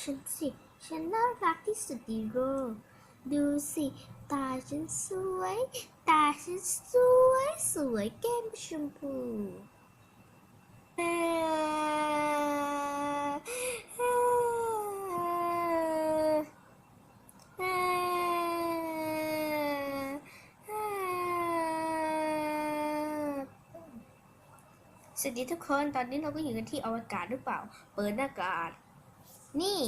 ฉันสิ ฉันน่ารักที่สุดในโลกดูสิ ตาฉันสวย ตาฉันสวย สวยแก้มชมพูสวัสดีทุกคน ตอนนี้เราก็อยู่กันที่อวกาศหรือเปล่า เปิดหน้ากาก นี่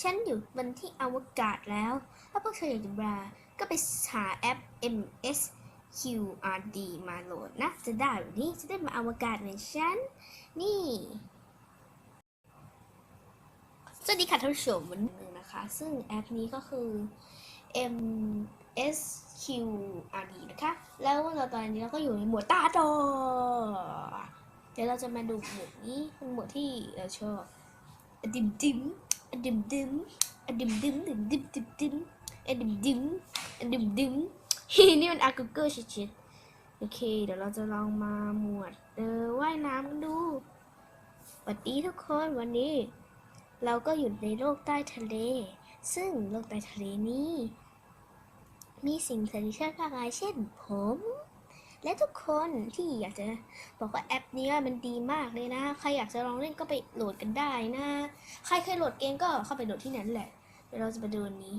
ฉันอยู่บนที่อวกาศแล้ว ถ้าพวกเธออยากจะมาก็ไปหาแอป MS QRD มาโหลดนะ จะได้แบบนี้ จะได้มาอวกาศเหมือนฉัน นี่ สวัสดีค่ะท่านผู้ชมวันหนึ่งนะคะ ซึ่งแอปนี้ก็คือ MSQRD นะคะ แล้วเราตอนนี้เราก็อยู่ในหมวดตาโตเดี๋ยวเราจะมาดูหมวดนี้เป็นหมวดที่เราชอบ ดิมดิมอะดิมดิมอะดิมดิมดิมดิมดิมดิมอะดิมดิมอะดิมดิมนี่มันอากูเกอร์ชิดๆโอเค เดี๋ยวเราจะลองมาหมวดเออว่ายน้ำกันดูสวัสดีทุกคนวันนี้ เราก็อยู่ในโลกใต้ทะเล ซึ่งโลกใต้ทะเลนี้ มีสิ่งสัญชาติมากมายเช่นผม และทุกคนที่อยากจะบอกว่าแอปนี้มันดีมากเลยนะ ใครอยากจะลองเล่นก็ไปโหลดกันได้นะ ใครเคยโหลดเกมก็เข้าไปโหลดที่นั้นแหละเดี๋ยวเราจะมาดูอันนี้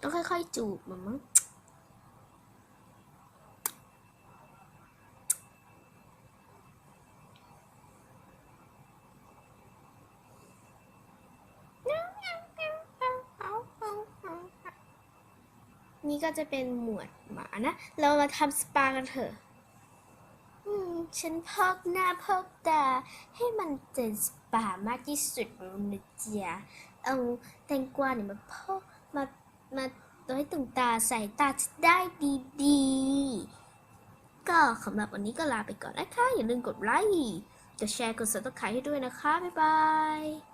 ต้องค่อยๆจูบมันมั้ง นี่ก็จะเป็นหมวดหมานะ เรามาทำสปากันเถอะอืมฉันพอกหน้าพอกตา ให้มันเป็นสปามากที่สุดนะจ๊ะเอาแตงกวาเนี่ยมาพอกมา มาไว้ตรงตาใส่ตาจะได้ดีๆ ก็สำหรับวันนี้ก็ลาไปก่อนนะคะ อย่าลืมกดไลค์ กดแชร์ กด subscribe ให้ด้วยนะคะ บ๊ายบาย